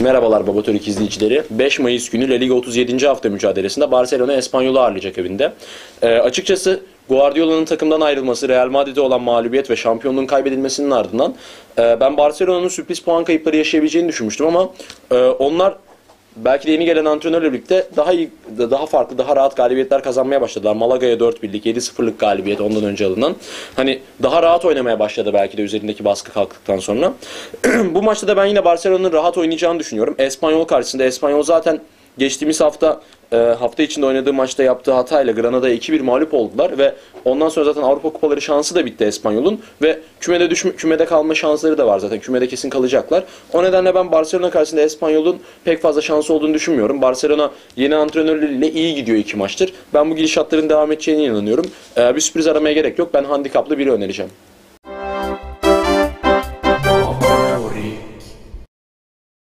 Merhabalar Baba Türk izleyicileri. 5 Mayıs günü La Liga 37. hafta mücadelesinde Barcelona Espanyol'u ağırlayacak evinde. Ee, açıkçası Guardiola'nın takımdan ayrılması, Real Madrid'e olan mağlubiyet ve şampiyonluğun kaybedilmesinin ardından e, ben Barcelona'nın sürpriz puan kayıpları yaşayabileceğini düşünmüştüm ama e, onlar belki de yeni gelen antrenörle birlikte daha iyi, daha farklı, daha rahat galibiyetler kazanmaya başladılar. Malaga'ya 4-1'lik, 7-0'lık galibiyet ondan önce alınan. Hani daha rahat oynamaya başladı belki de üzerindeki baskı kalktıktan sonra. Bu maçta da ben yine Barcelona'nın rahat oynayacağını düşünüyorum. Espanyol karşısında Espanyol zaten geçtiğimiz hafta e, hafta içinde oynadığı maçta yaptığı hatayla Granada'ya 2-1 mağlup oldular ve ondan sonra zaten Avrupa Kupaları şansı da bitti Espanyol'un ve kümede düşme, kümede kalma şansları da var zaten. Kümede kesin kalacaklar. O nedenle ben Barcelona karşısında Espanyol'un pek fazla şansı olduğunu düşünmüyorum. Barcelona yeni antrenörleriyle iyi gidiyor iki maçtır. Ben bu gidişatların devam edeceğine inanıyorum. E, bir sürpriz aramaya gerek yok. Ben handikaplı biri önereceğim.